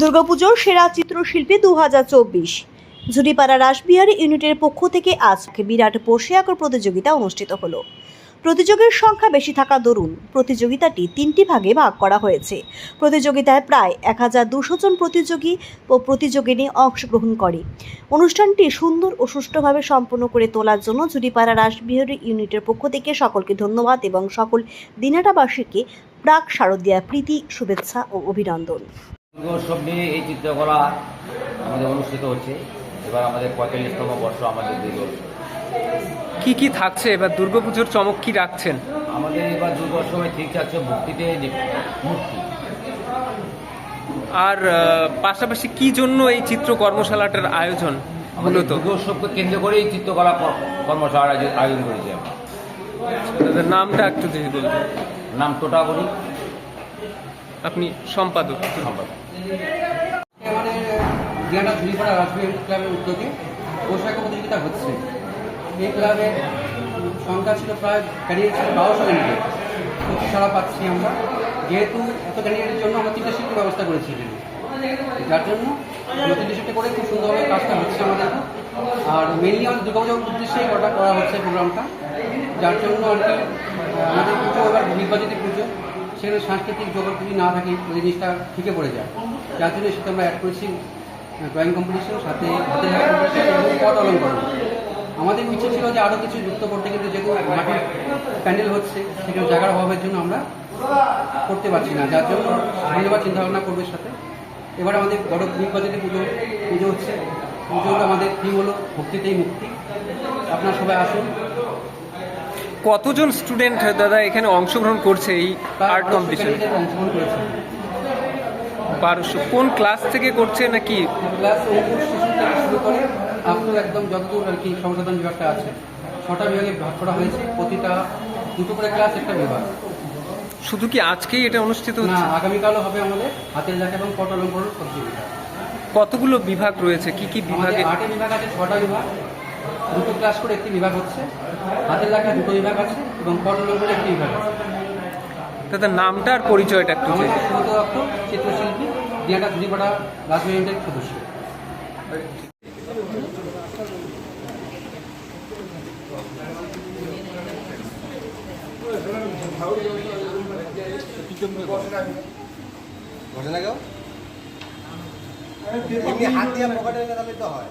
দুর্গাপুজোর সেরা চিত্রশিল্পী দু হাজার চব্বিশ। ঝুড়িপাড়া রাসবিহারী ইউনিটের পক্ষ থেকে আজ বিরাট বসে আঁকার প্রতিযোগিতা অনুষ্ঠিত হলো। প্রতিযোগীর সংখ্যা বেশি থাকা দরুন প্রতিযোগিতাটি তিনটি ভাগে ভাগ করা হয়েছে। প্রতিযোগিতায় প্রায় এক হাজার দুশো জন প্রতিযোগী ও প্রতিযোগিনী অংশগ্রহণ করে। অনুষ্ঠানটি সুন্দর ও সুষ্ঠুভাবে সম্পন্ন করে তোলার জন্য ঝুড়িপাড়া রাসবিহারী ইউনিটের পক্ষ থেকে সকলকে ধন্যবাদ এবং সকল দিনাটাবাসীকে প্রাক শারদীয়া প্রীতি, শুভেচ্ছা ও অভিনন্দন। দুর্গোৎসব নিয়ে এই চিত্রকলা আমাদের অনুষ্ঠিত হচ্ছে। এবার আমাদের পঁয়তাল্লিশতম বর্ষ আমাদের দুর্গোৎসব কি কি থাকছে? এবার দুর্গাপুজোর চমক কি রাখছেন? আমাদের এবার দুর্গোৎসবে ঠিক থাকছে মুক্তিতে নি- মুক্তি আর আহ, পাশাপাশি কি জন্য এই চিত্র কর্মশালাটার আয়োজন আমাদের মূলত? দুর্গোৎসবকে কেন্দ্র করেই চিত্রকলা ক- কর্মশালার আয়োজন- আয়োজন করেছি আমরা। তাদের নামটা একটু যদি বলবেন নাম টোটাবড়ি আপনি সম্পাদক। সম্পাদক। আমাদের দিয়ানা ঝুড়িপাড়া ক্লাবের উদ্যোগে পোশাক প্রতিযোগিতা হচ্ছে। এই ক্লাবের সংখ্যা ছিল প্রায় ক্যারিয়ার ছিল বারোশো ক্যান্ডিডেট সারা পাচ্ছি আমরা। যেহেতু এত ক্যান্ডিডেটের জন্য আমরা তিনটে শিফটের ব্যবস্থা করেছি যার জন্য তিনটে শিফটে করে খুব সুন্দরভাবে কাজটা হচ্ছে আমাদের। আর মেনলি আমাদের দুর্গাপূজার উদ্দেশ্যেই ওটা করা হচ্ছে প্রোগ্রামটা যার জন্য আর কি আমাদের পুজো এবার নির্বাচিত পুজো। সেখানে সাংস্কৃতিক জগৎ যদি না থাকে, ওই জিনিসটা ফিকে পড়ে যায়। যার জন্য সেটা আমরা অ্যাড করেছি ড্রয়িং কম্পিটিশন সাথে হাতের পট অলঙ্করণ আমাদের ইচ্ছে ছিল যে আরও কিছু যুক্ত করতে, কিন্তু যেহেতু মাটির প্যান্ডেল হচ্ছে, সেখানে জায়গার অভাবের জন্য আমরা করতে পারছি না। যার জন্য ধন্যবাদ, চিন্তাভাবনা করবে সাথে। এবার আমাদের বড় নির্বাচিত পুজো পুজো হচ্ছে। পুজো আমাদের থিম হলো ভক্তিতেই মুক্তি। আপনারা সবাই আসুন। কতজন স্টুডেন্ট দাদা এখানে অংশগ্রহণ করছে এই আর্ট কম্পিটিশন অংশগ্রহণ করেছে। বারোশো। কোন ক্লাস থেকে করছে নাকি ক্লাস অঙ্কুর শিশু থেকে শুরু করে আপ একদম যতদূর আর কি সংশোধন বিভাগটা আছে ছটা বিভাগে ভাগ করা হয়েছে প্রতিটা দুটো করে ক্লাস একটা বিভাগ। শুধু কি আজকেই এটা অনুষ্ঠিত না হচ্ছে? আগামীকালও হবে আমাদের হাতের লেখা এবং পট অলঙ্করণ প্রতিযোগিতা। কতগুলো বিভাগ রয়েছে? কি কি বিভাগে? আটে বিভাগ আছে ছটা বিভাগ। দুটো ক্লাস করে একটি বিভাগ হচ্ছে হাতের লেখা দুটো বিভাগ আছে এবং পট অলঙ্করণ একটি বিভাগ আছে। দাদা নামটা আর পরিচয়টা একটু সুব্রত দত্ত চিত্রশিল্পী দিয়াটা ঝুড়িপাড়া রাজবাড়ির সদস্য। বসে না কেউ এমনি হাত দিয়ে পকেটে তাহলে তো হয়।